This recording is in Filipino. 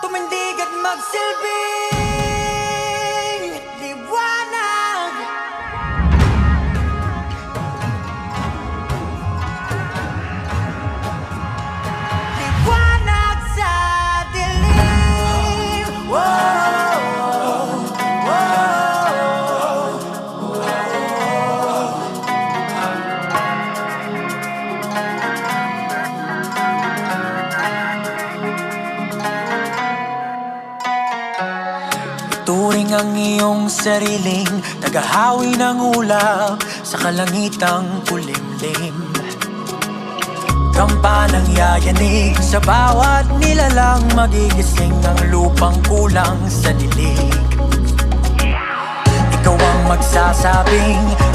tumindig at magsilbi. Turing ang iyong sariling Tagahawi ng ulap Sa kalangitang kulimlim. Kampanang yayanig Sa bawat nilalang Magigising ang lupang kulang sa dilig Ikaw ang magsasabing